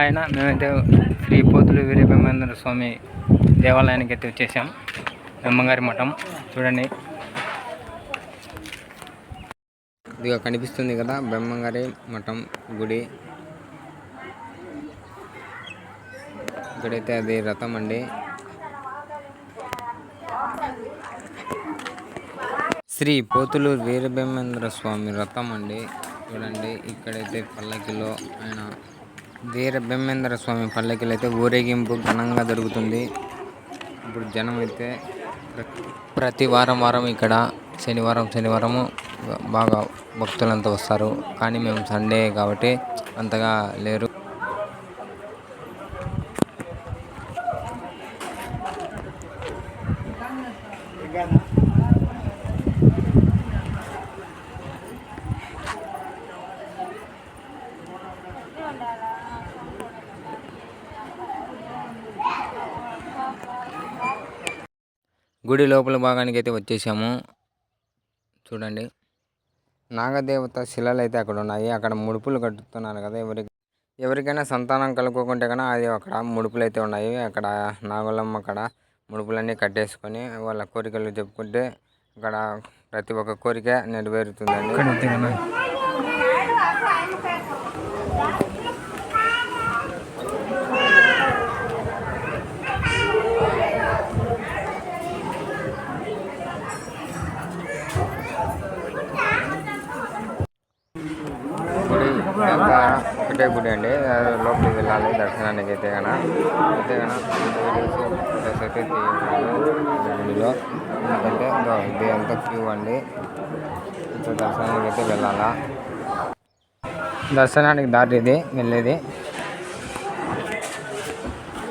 ఆయన మేమైతే శ్రీ పోతులు వీర బ్రహ్మేంద్ర స్వామి దేవాలయానికి అయితే వచ్చేసాం. బ్రహ్మంగారి మఠం. చూడండి. ఇదిగో కనిపిస్తుంది కదా బ్రహ్మంగారి మఠం గుడి. ఇక్కడైతే అది రథం అండి. శ్రీ పోతులు వీరభీమేంద్ర స్వామి రథం అండి. చూడండి ఇక్కడైతే పల్లకిలో ఆయన వీర బ్రహ్మేంద్ర స్వామి పల్లకిలో అయితే ఊరేగింపు ఘనంగా జరుగుతుంది. ఇప్పుడు జనం అయితే ప్రతి వారం వారం ఇక్కడ శనివారం శనివారము బాగా భక్తులంతా వస్తారు. కానీ మేము సండే కాబట్టి అంతగా లేరు. గుడి లోపల భాగానికి అయితే వచ్చేసాము. చూడండి. నాగదేవత శిలలు అయితే అక్కడ ఉన్నాయి అక్కడ ముడుపులు కట్టుతున్నారు కదా ఎవరికి ఎవరికైనా సంతానం కలుపుకుంటే కన్నా అది అక్కడ ముడుపులు అయితే ఉన్నాయి. అక్కడ నాగలమ్మ అక్కడ ముడుపులన్నీ కట్టేసుకొని వాళ్ళ కోరికలు చెప్పుకుంటే అక్కడ ప్రతి ఒక్క కోరిక నెరవేరుతుందండి గుడి అంతా ఒకటే గుడి అండి. లోపలికి వెళ్ళాలి. దర్శనానికి అయితే కన అయితే కన అయితే గుడిలో. ఎందుకంటే ఇది అంతా క్యూ అండి. ఇప్పుడు దర్శనానికి అయితే వెళ్ళాలా? దర్శనానికి దారి ఇది వెళ్ళేది.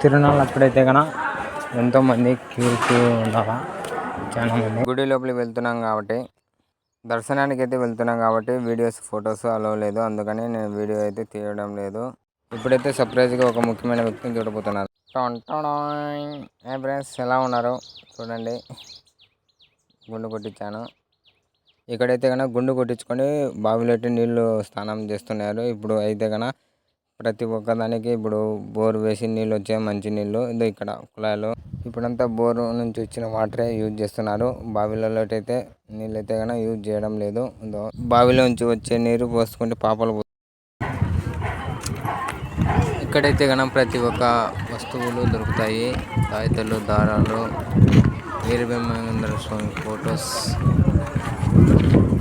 తిరునాళ్ళు అప్పుడైతే కన ఎంతోమంది క్యూ క్యూ ఉండాలా? చాలా మంది. గుడి లోపలికి వెళ్తున్నాం కాబట్టి దర్శనానికి అయితే వెళ్తున్నాం కాబట్టి వీడియోస్ ఫొటోస్ అలవ్ లేదు. అందుకని నేను వీడియో అయితే తీయడం లేదు. ఇప్పుడైతే సర్ప్రైజ్గా ఒక ముఖ్యమైన వ్యక్తిని చూడబోతున్నారు ఏ ఫ్రెండ్స్ ఎలా ఉన్నారు? చూడండి. గుండు కొట్టించాను. ఇక్కడైతే కనుక గుండు కొట్టించుకొని బావిలో నీళ్ళు స్నానం చేస్తున్నారు. ఇప్పుడు అయితే కనుక ప్రతి ఒక్కదానికి ఇప్పుడు బోర్ వేసి నీళ్ళు వచ్చాయి మంచి నీళ్ళు ఇదో ఇక్కడ కుళాయిలు. ఇప్పుడంతా బోర్ నుంచి వచ్చిన వాటరే యూజ్ చేస్తున్నారు. బావిలలో అయితే నీళ్ళు అయితే కనుక యూజ్ చేయడం లేదు. ఇదో బావిలో నుంచి వచ్చే నీరు పోసుకుంటే పాపలు ఇక్కడైతే కనుక ప్రతి ఒక్క వస్తువులు దొరుకుతాయి. కాగితాలు దారాలు వీరబ్రహ్మేంద్ర స్వామి ఫొటోస్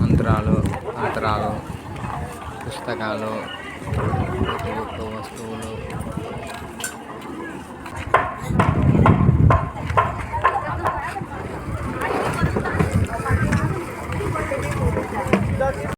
మంత్రాలు మంత్రాలు పుస్తకాలు Oh,